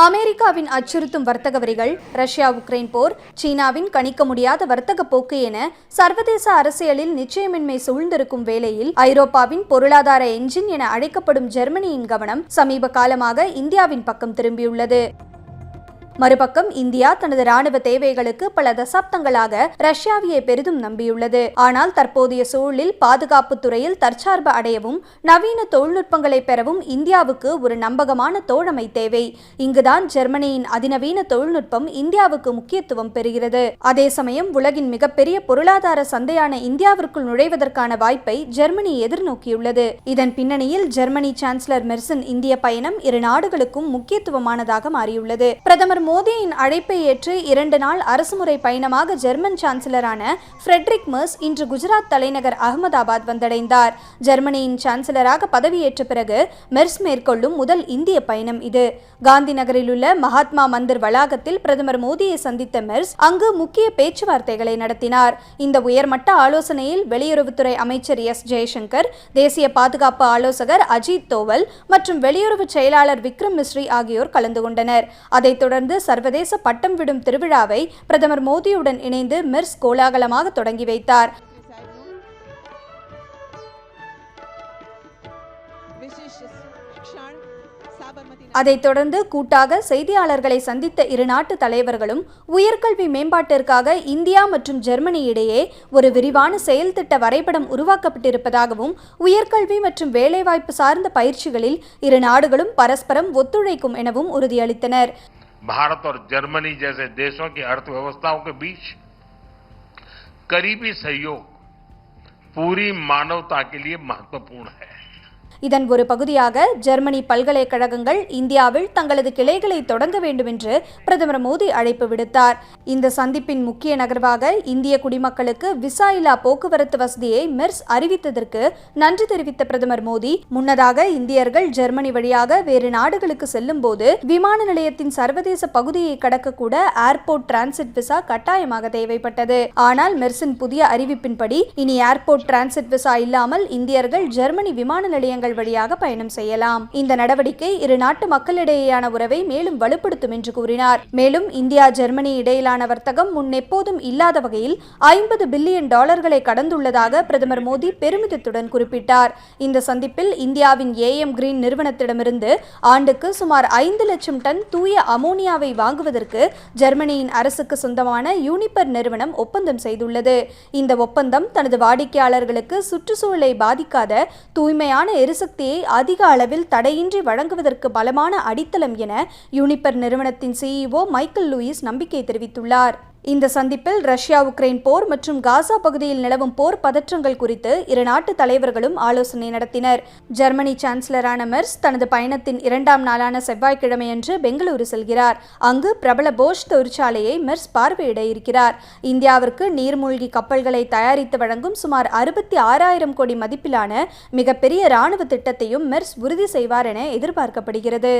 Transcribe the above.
அமெரிக்காவின் அச்சுறுத்தும் வர்த்தக வரிகள் ரஷ்யா உக்ரைன் போர் சீனாவின் கணிக்க முடியாத வர்த்தக போக்கு என சர்வதேச அரசியலில் நிச்சயமின்மை சூழ்ந்திருக்கும் வேளையில் ஐரோப்பாவின் பொருளாதார என்ஜின் என அழைக்கப்படும் ஜெர்மனியின் கவனம் சமீப காலமாக இந்தியாவின் பக்கம் திரும்பியுள்ளது. மறுபக்கம் இந்தியா தனது ராணுவ தேவைகளுக்கு பல தசாப்தங்களாக ரஷ்யாவையே பெரிதும் நம்பியுள்ளது. ஆனால் தற்போதைய சூழலில் பாதுகாப்பு துறையில் தற்சார்பு அடையவும் நவீன தொழில்நுட்பங்களை பெறவும் இந்தியாவுக்கு ஒரு நம்பகமான தோழமை தேவை. இங்குதான் ஜெர்மனியின் அதிநவீன தொழில்நுட்பம் இந்தியாவுக்கு முக்கியத்துவம் பெறுகிறது. அதே சமயம் உலகின் மிகப்பெரிய பொருளாதார சந்தையான இந்தியாவிற்குள் நுழைவதற்கான வாய்ப்பை ஜெர்மனி எதிர்நோக்கியுள்ளது. இதன் பின்னணியில் ஜெர்மனி சான்சலர் மெர்சன் இந்திய பயணம் இரு நாடுகளுக்கும் முக்கியத்துவமானதாக மாறியுள்ளது. பிரதமர் மோடியின் அழைப்பை ஏற்று இரண்டு நாள் அரசுமுறை பயணமாக ஜெர்மன் சான்சலரான ஃப்ரெட்ரிக் மெர்ஸ் இன்று குஜராத் தலைநகர் அகமதாபாத் வந்தடைந்தார். ஜெர்மனியின் சான்சலராக பதவியேற்ற பிறகு மெர்ஸ் மேற்கொள்ளும் முதல் இந்திய பயணம் இது. காந்தி நகரில் உள்ள மகாத்மா மந்திர் வளாகத்தில் பிரதமர் மோடியை சந்தித்த மெர்ஸ் அங்கு முக்கிய பேச்சுவார்த்தைகளை நடத்தினார். இந்த உயர்மட்ட ஆலோசனையில் வெளியுறவுத்துறை அமைச்சர் எஸ் ஜெயசங்கர் தேசிய பாதுகாப்பு ஆலோசகர் அஜித் தோவல் மற்றும் வெளியுறவு செயலாளர் விக்ரம் மிஸ்ரி ஆகியோர் கலந்து கொண்டனர். அதைத் தொடர்ந்து தொடர்ந்து சர்வதேச பட்டம் விடும் திருவிழாவை பிரதமர் மோடியுடன் இணைந்து மிர்ஸ் கோலாகலமாக தொடங்கி வைத்தார். அதைத் தொடர்ந்து கூட்டாக செய்தியாளர்களை சந்தித்த இரு நாட்டு தலைவர்களும் உயர்கல்வி மேம்பாட்டிற்காக இந்தியா மற்றும் ஜெர்மனி இடையே ஒரு விரிவான செயல்திட்ட வரைபடம் உருவாக்கப்பட்டிருப்பதாகவும் உயர்கல்வி மற்றும் வேலைவாய்ப்பு சார்ந்த பயிற்சிகளில் இரு நாடுகளும் பரஸ்பரம் ஒத்துழைக்கும் எனவும் உறுதியளித்தனர். भारत और जर्मनी जैसे देशों की अर्थव्यवस्थाओं के बीच करीबी सहयोग पूरी मानवता के लिए महत्वपूर्ण है। இதன் ஒரு பகுதியாக ஜெர்மனி பல்கலைக்கழகங்கள் இந்தியாவில் தங்களது கிளைகளை தொடங்க வேண்டும் என்று பிரதமர் மோடி அழைப்பு விடுத்தார். இந்த சந்திப்பின் முக்கிய நகர்வாக இந்திய குடிமக்களுக்கு விசா இல்லா போக்குவரத்து வசதியை மெர்ஸ் அறிவித்ததற்கு நன்றி தெரிவித்த பிரதமர் மோடி முன்னதாக இந்தியர்கள் ஜெர்மனி வழியாக வேறு நாடுகளுக்கு செல்லும் போது விமான நிலையத்தின் சர்வதேச பகுதியை கடக்கக்கூட ஏர்போர்ட் டிரான்சிட் விசா கட்டாயமாக தேவைப்பட்டது. ஆனால் மெர்ஸின் புதிய அறிவிப்பின்படி இனி ஏர்போர்ட் டிரான்சிட் விசா இல்லாமல் இந்தியர்கள் ஜெர்மனி விமான நிலையங்கள் வழியாக பயணம் செய்யலாம். இந்த நடவடிக்கை இரு நாட்டு மக்களிடையேயான உறவை மேலும் வலுப்படுத்தும் என்று கூறினார். மேலும் இந்தியா ஜெர்மனி இடையிலான வர்த்தகம் முன்னெப்போதும் இல்லாத வகையில் ஐம்பது பில்லியன் டாலர்களை கடந்துள்ளதாக பிரதமர் மோடி பெருமிதத்துடன் குறிப்பிட்டார். இந்த சந்திப்பில் இந்தியாவின் ஏஎம் கிரீன் நிறுவனத்திடமிருந்து ஆண்டுக்கு சுமார் ஐந்து லட்சம் டன் தூய அமோனியாவை வாங்குவதற்கு ஜெர்மனியின் அரசுக்கு சொந்தமான யூனிபர் நிறுவனம் ஒப்பந்தம் செய்துள்ளது. இந்த ஒப்பந்தம் தனது வாடிக்கையாளர்களுக்கு சுற்றுச்சூழலை பாதிக்காத தூய்மையான எரிசக்தியை அதிக அளவில் தடையின்றி வழங்குவதற்கு பலமான அடித்தளம் என யூனிபர் நிறுவனத்தின் சிஇஓ மைக்கேல் லூயிஸ் நம்பிக்கை தெரிவித்துள்ளார். இந்த சந்திப்பில் ரஷ்யா உக்ரைன் போர் மற்றும் காசா பகுதியில் நிலவும் போர் பதற்றங்கள் குறித்து இரு நாட்டு தலைவர்களும் ஆலோசனை நடத்தினர். ஜெர்மனி சான்சலரான மெர்ஸ் தனது பயணத்தின் இரண்டாம் நாளான செவ்வாய்க்கிழமையன்று பெங்களூரு செல்கிறார். அங்கு பிரபல போஷ் தொழிற்சாலையை மெர்ஸ் பார்வையிட இருக்கிறார். இந்தியாவிற்கு நீர்மூழ்கி கப்பல்களை தயாரித்து வழங்கும் சுமார் அறுபத்தி ஆறாயிரம் கோடி மதிப்பிலான மிகப்பெரிய ராணுவ திட்டத்தையும் மெர்ஸ் உறுதி செய்வார் என எதிர்பார்க்கப்படுகிறது.